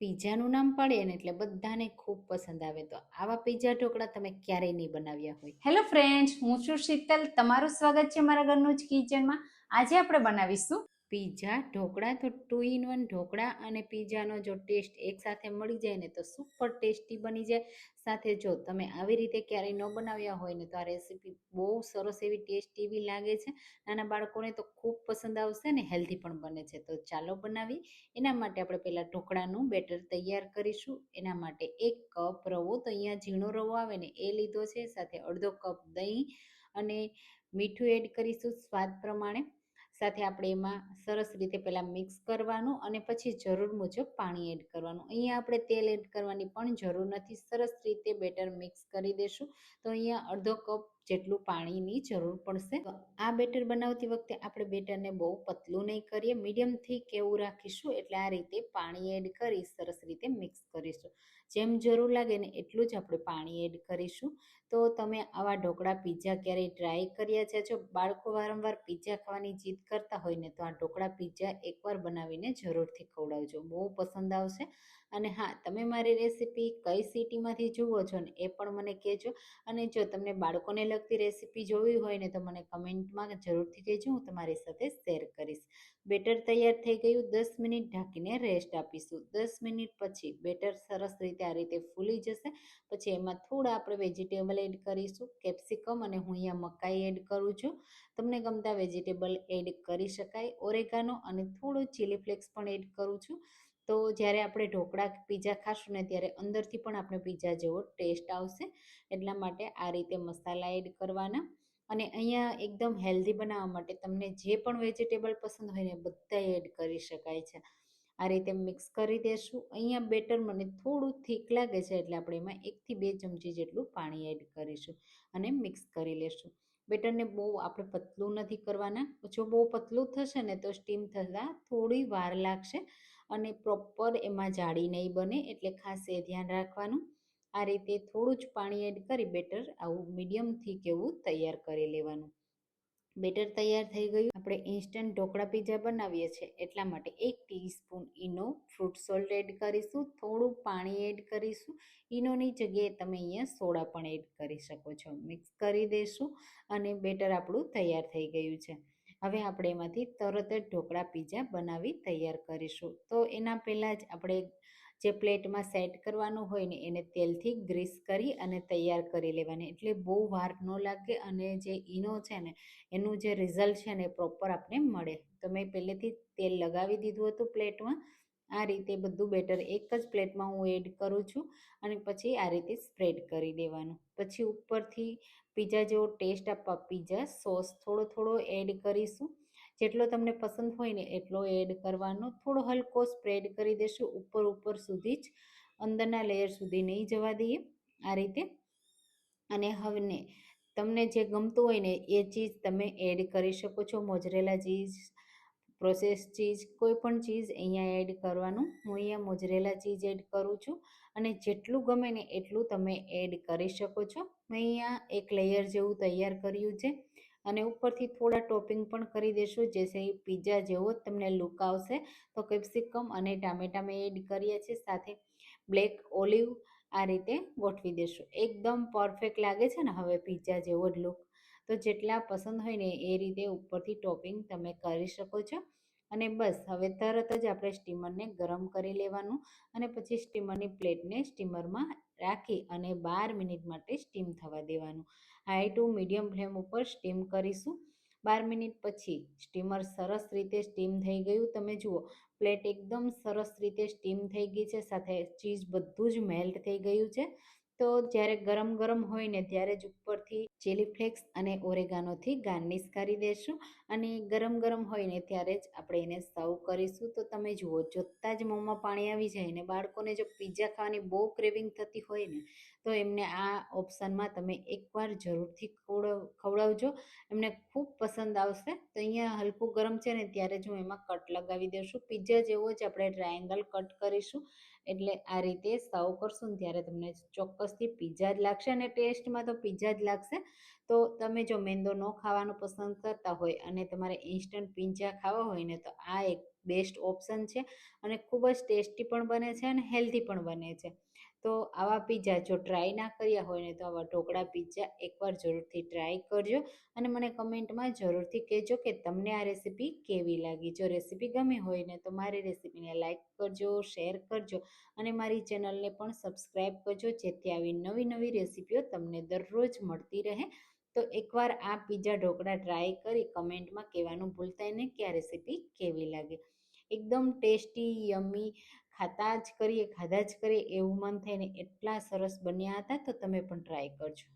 પીઝાનું નામ પાડીએ ને એટલે બધાને ખૂબ પસંદ આવે. તો આવા પીઝા ઢોકળા તમે ક્યારેય નહીં બનાવ્યા હોય. હેલો ફ્રેન્ડ્સ હું છું શીતલ. તમારું સ્વાગત છે મારા ઘરનું જ કિચનમાં આજે આપણે બનાવીશું પીઝા, ઢોકળા તો ટુ ઇન વન ઢોકળા અને પીઝાનો જો ટેસ્ટ એકસાથે મળી જાય ને તો સુપર ટેસ્ટી બની જાય. સાથે જો તમે આવી રીતે ક્યારેય ન બનાવ્યા હોય ને તો આ રેસીપી બહુ સરસ એવી ટેસ્ટી એવી લાગે છે. નાના બાળકોને તો ખૂબ પસંદ આવશે ને હેલ્ધી પણ બને છે. તો ચાલો બનાવી એના માટે આપણે પહેલાં ઢોકળાનું બેટર તૈયાર કરીશું. એના માટે એક કપ રવો તો અહીંયા ઝીણો રવો આવે ને એ લીધો છે. સાથે અડધો કપ દહીં અને મીઠું એડ કરીશું સ્વાદ પ્રમાણે. સાથે આપણે એમાં સરસ રીતે પહેલાં મિક્સ કરવાનું અને પછી જરૂર મુજબ પાણી એડ કરવાનું. અહીંયા આપણે તેલ એડ કરવાની પણ જરૂર નથી. સરસ રીતે બેટર મિક્સ કરી દેશું. તો અહીંયા અડધો કપ જેટલું પાણીની જરૂર પડશે. આ બેટર બનાવતી વખતે આપણે બેટરને બહુ પતલું નહીં કરીએ, મીડિયમથી કેવું રાખીશું એટલે આ રીતે પાણી એડ કરી સરસ રીતે મિક્સ કરીશું. જેમ જરૂર લાગે ને એટલું જ આપણે પાણી એડ કરીશું. તો તમે આવા ઢોકળા પીઝા ક્યારેય ટ્રાય કર્યા છે? જો બાળકો વારંવાર પીઝા ખાવાની જીદ કરતા હોય ને તો આ ઢોકળા પીઝા એકવાર બનાવીને જરૂરથી ખવડાવજો. બહુ પસંદ આવશે. અને હા, તમે મારી રેસીપી કઈ સિટીમાંથી જુઓ છો ને એ પણ મને કહેજો. અને જો તમને બાળકોને લગતી રેસીપી જોવી હોય ને તો મને કમેન્ટમાં જરૂરથી કહેજો, હું તમારી સાથે શેર કરીશ. બેટર તૈયાર થઈ ગયું, દસ મિનિટ ઢાંકીને રેસ્ટ આપીશું. દસ મિનિટ પછી બેટર સરસ રીતે આ રીતે ફૂલી જશે. પછી એમાં થોડા આપણે વેજીટેબલ એડ કરીશું કેપ્સિકમ અને હું અહીંયા મકાઈ એડ કરું છું. તમને ગમતા વેજીટેબલ એડ કરી શકાય. ઓરેગાનો અને થોડું ચીલી ફ્લેક્સ પણ એડ કરું છું. તો જ્યારે આપણે ઢોકળા પીઝા ખાશું ને ત્યારે અંદરથી પણ આપણે પીઝા જેવો ટેસ્ટ આવશે. એટલા માટે આ રીતે મસાલા એડ કરવાના. અને અહીંયા એકદમ હેલ્ધી બનાવવા માટે તમને જે પણ વેજીટેબલ પસંદ હોય ને બધા એડ કરી શકાય છે. આ રીતે મિક્સ કરી દેશું. અહીંયા બેટર મને થોડું થીક લાગે છે એટલે આપણે એમાં એકથી બે ચમચી જેટલું પાણી એડ કરીશું અને મિક્સ કરી લેશું. બેટરને બહુ આપણે પતલું નથી કરવાના. જો બહુ પતલું થશે ને તો સ્ટીમ થતાં થોડી વાર લાગશે. અને પ્રોપર એમાં જાડી નહીં બને એટલે ખાસ એ ધ્યાન રાખવાનું. આ રીતે થોડું જ પાણી એડ કરી બેટર આવું મીડિયમથી કેવું તૈયાર કરી લેવાનું. બેટર તૈયાર થઈ ગયું. આપણે ઇન્સ્ટન્ટ ઢોકળા પીઝા બનાવીએ છીએ એટલા માટે એક teaspoon Eno fruit salt add કરીશું, થોડું પાણી એડ કરીશું. ઈનોની જગ્યાએ તમે અહીંયા સોડા પણ એડ કરી શકો છો. મિક્સ કરી દઈશું અને બેટર આપણું તૈયાર થઈ ગયું છે. હવે આપણે એમાંથી તરત જ ઢોકળા, પીઝા બનાવી તૈયાર કરીશું. તો એના પહેલાં જ આપણે જે પ્લેટમાં સેટ કરવાનું હોય ને, એને તેલથી ગ્રીસ કરી અને તૈયાર કરી લેવાની. એટલે બહુ વાર ન લાગે અને જે ઈનો છે ને, એનું જે રિઝલ્ટ છે ને પ્રોપર આપણે મળે. તો મેં પહેલેથી તેલ લગાવી દીધું હતું પ્લેટમાં. આ રીતે બધું બેટર એક જ પ્લેટમાં હું એડ કરું છું અને પછી આ રીતે સ્પ્રેડ કરી દેવાનું. પછી ઉપરથી પીઝા જેવો ટેસ્ટ આપવા પીઝા સોસ થોડો થોડો એડ કરીશું. જેટલો તમને પસંદ હોય ને એટલો એડ કરવાનો. થોડો હલકો સ્પ્રેડ કરી દેશું ઉપર ઉપર સુધી જ. અંદરના લેયર સુધી નહીં જવા દઈએ આ રીતે. અને હવે તમને જે ગમતું હોય ને એ ચીઝ તમે એડ કરી શકો છો. મોજરેલા ચીઝ પ્રોસેસ ચીઝ કોઈ પણ ચીઝ અહીંયા એડ કરવાનું. હું અહીંયા મોજરેલા ચીઝ એડ કરું છું અને જેટલું ગમે ને એટલું તમે એડ કરી શકો છો. મેં અહીંયા એક લેયર જેવું તૈયાર કર્યું છે અને ઉપરથી થોડા ટોપિંગ પણ કરી દેશું. જેસે પીઝા જેવો જ તમને લુક આવશે. તો કેપ્સિકમ અને ટામેટા મેં એડ કરીએ છીએ સાથે બ્લેક ઓલિવ આ રીતે ગોઠવી દેશું. એકદમ પરફેક્ટ લાગે છે ને હવે પીઝા જેવો જ લુક તો જેટલા પસંદ હોય ને એ રીતે ઉપરથી ટોપિંગ તમે કરી શકો છો. અને બસ, હવે તરત જ આપણે સ્ટીમરને ગરમ કરી લેવાનું અને પછી સ્ટીમરની પ્લેટને સ્ટીમરમાં રાખી અને બાર મિનિટ માટે સ્ટીમ થવા દેવાનું. હાઈ ટુ મીડિયમ ફ્લેમ ઉપર સ્ટીમ કરીશું. બાર મિનિટ પછી સ્ટીમર સરસ રીતે સ્ટીમ થઈ ગયું. તમે જુઓ, પ્લેટ એકદમ સરસ રીતે સ્ટીમ થઈ ગઈ છે. સાથે ચીઝ બધું જ મેલ્ટ થઈ ગયું છે. તો જ્યારે ગરમ ગરમ હોય ને ત્યારે જ ઉપરથી ચીલી ફ્લેક્સ અને ઓરેગાનોથી ગાર્નિશ કરી દેશું. અને ગરમ ગરમ હોય ને ત્યારે જ આપણે એને સર્વ કરીશું. તો તમે જુઓ, જોતાં જ મોંમાં પાણી આવી જાય ને બાળકોને જો પીઝા ખાવાની બહુ ક્રેવિંગ થતી હોય ને, તો એમને આ ઓપ્શનમાં તમે એકવાર જરૂરથી ખવડાવ ખવડાવજો. એમને ખૂબ પસંદ આવશે. તો અહીંયા હલકું ગરમ છે ને ત્યારે જ હું એમાં કટ લગાવી દઈશું પીઝા જેવો જ આપણે ટ્રાયેંગલ કટ કરીશું. એટલે આ રીતે સર્વ કરશું ને ત્યારે તમને ચોક્કસથી પીઝા જ લાગશે અને ટેસ્ટમાં તો પીઝા જ લાગશે. તો તમે જો મેંદો ન ખાવાનું પસંદ કરતા હોય અને તમારે ઇન્સ્ટન્ટ પિંજા ખાવા હોય ને તો આ એક બેસ્ટ ઓપ્શન છે અને ખૂબ જ ટેસ્ટી પણ બને છે અને હેલ્ધી પણ બને છે. તો આવા પીઝા જો ટ્રાય ના કર્યા હોય ને તો આવા ઢોકળા પીઝા એકવાર જરૂરથી ટ્રાય કરજો અને મને કમેન્ટમાં જરૂરથી કહેજો કે તમને આ રેસીપી કેવી લાગી. જો રેસીપી ગમી હોય ને તો મારી રેસીપીને લાઇક કરજો શેર કરજો અને મારી ચેનલને પણ સબસ્ક્રાઈબ કરજો જેથી આવી નવી નવી રેસીપીઓ તમને દરરોજ મળતી રહે. તો એકવાર આ પીઝા ઢોકળા ટ્રાય કરી કમેન્ટમાં કહેવાનું ભૂલતા નહીં કે આ રેસીપી કેવી લાગે. એકદમ ટેસ્ટી, યમી ખાતા જ કરીએ, ખાધા જ કરીએ એવું મન થઈને એટલા સરસ બન્યા હતા, તો તમે પણ ટ્રાય કરજો.